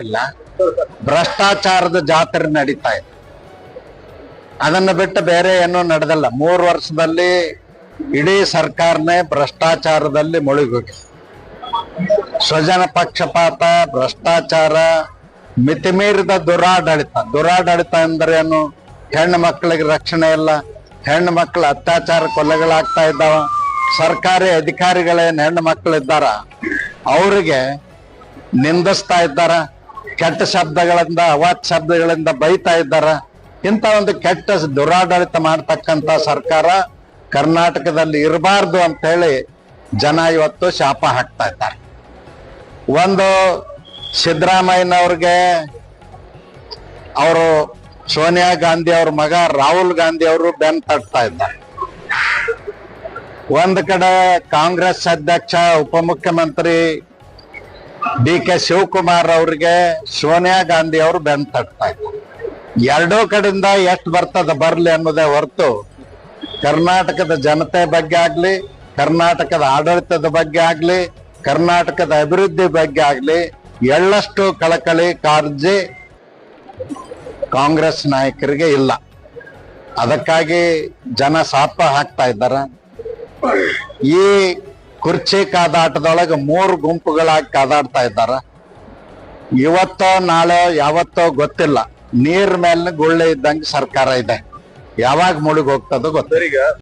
ಇಲ್ಲ. ಭ್ರಷ್ಟಾಚಾರದ ಜಾತ್ರೆ ನಡೀತಾ ಇದೆ. ಅದನ್ನ ಬಿಟ್ಟು ಬೇರೆ ಏನೂ ನಡೆದಲ್ಲ. ಮೂರು ವರ್ಷದಲ್ಲಿ ಇಡೀ ಸರ್ಕಾರನೇ ಭ್ರಷ್ಟಾಚಾರದಲ್ಲಿ ಮುಳುಗೋಗಿದೆ ಸ್ವಜನ ಪಕ್ಷಪಾತ, ಭ್ರಷ್ಟಾಚಾರ, ಮಿತಿಮೀರಿದ ದುರಾಡಳಿತ. ದುರಾಡಳಿತ ಅಂದ್ರೆ ಏನು? ಹೆಣ್ಣು ಮಕ್ಕಳಿಗೆ ರಕ್ಷಣೆ ಇಲ್ಲ. ಹೆಣ್ಣು ಮಕ್ಕಳು ಅತ್ಯಾಚಾರ ಕೊಲೆಗಳಾಗ್ತಾ ಇದ್ದಾವ. ಸರ್ಕಾರಿ ಅಧಿಕಾರಿಗಳೇನು ಹೆಣ್ಣು ಮಕ್ಕಳಿದ್ದಾರ? ಅವರಿಗೆ ನಿಂದಿಸ್ತಾ ಇದ್ದಾರ. ಕೆಟ್ಟ ಶಬ್ದಗಳಿಂದ ಅವಾಚ್ ಶಬ್ದಗಳಿಂದ ಬೈತಾ ಇದ್ದಾರ. ಇಂಥ ಒಂದು ಕೆಟ್ಟ ದುರಾಡಳಿತ ಮಾಡತಕ್ಕಂತ ಸರ್ಕಾರ ಕರ್ನಾಟಕದಲ್ಲಿ ಇರಬಾರ್ದು ಅಂತ ಹೇಳಿ ಜನ ಇವತ್ತು ಶಾಪ ಹಾಕ್ತಾ ಇದ್ದಾರೆ. ಒಂದು ಸಿದ್ದರಾಮಯ್ಯನವ್ರಿಗೆ ಅವರು ಸೋನಿಯಾ ಗಾಂಧಿ ಅವ್ರ ಮಗ ರಾಹುಲ್ ಗಾಂಧಿ ಅವರು ಬೆನ್ ತಟ್ತಾ ಇದ್ದಾರೆ. ಒಂದ್ ಕಡೆ ಕಾಂಗ್ರೆಸ್ ಅಧ್ಯಕ್ಷ, ಉಪಮುಖ್ಯಮಂತ್ರಿ ಡಿ ಕೆ ಶಿವಕುಮಾರ್ ಅವ್ರಿಗೆ ಸೋನಿಯಾ ಗಾಂಧಿ ಅವರು ಬೆನ್ ತಟ್ತಾ ಎರಡೂ ಕಡೆಯಿಂದ ಎಷ್ಟು ಬರ್ತದ ಬರ್ಲಿ ಅನ್ನೋದೇ ಹೊರತು ಕರ್ನಾಟಕದ ಜನತೆ ಬಗ್ಗೆ ಆಗ್ಲಿ, ಕರ್ನಾಟಕದ ಆಡಳಿತದ ಬಗ್ಗೆ ಆಗ್ಲಿ, ಕರ್ನಾಟಕದ ಅಭಿವೃದ್ಧಿ ಬಗ್ಗೆ ಆಗ್ಲಿ ಎಳ್ಳಷ್ಟು ಕಳಕಳಿ ಕಾರ್ಜಿ ಕಾಂಗ್ರೆಸ್ ನಾಯಕರಿಗೆ ಇಲ್ಲ. ಅದಕ್ಕಾಗಿ ಜನ ಸಾಪ ಹಾಕ್ತಾ ಇದ್ದಾರ. ಈ ಕುರ್ಚಿ ಕಾದಾಟದೊಳಗೆ ಮೂರು ಗುಂಪುಗಳಾಗಿ ಕಾದಾಡ್ತಾ ಇದ್ದಾರೆ. ಇವತ್ತೋ ನಾಳೆ ಯಾವತ್ತೋ ಗೊತ್ತಿಲ್ಲ. ನೀರ್ ಮೇಲೆ ಗುಳ್ಳೆ ಇದ್ದಂಗೆ ಸರ್ಕಾರ ಇದೆ. ಯಾವಾಗ ಮುಳುಗೋಗ್ತದೋ ಗೊತ್ತಿಲ್ಲ.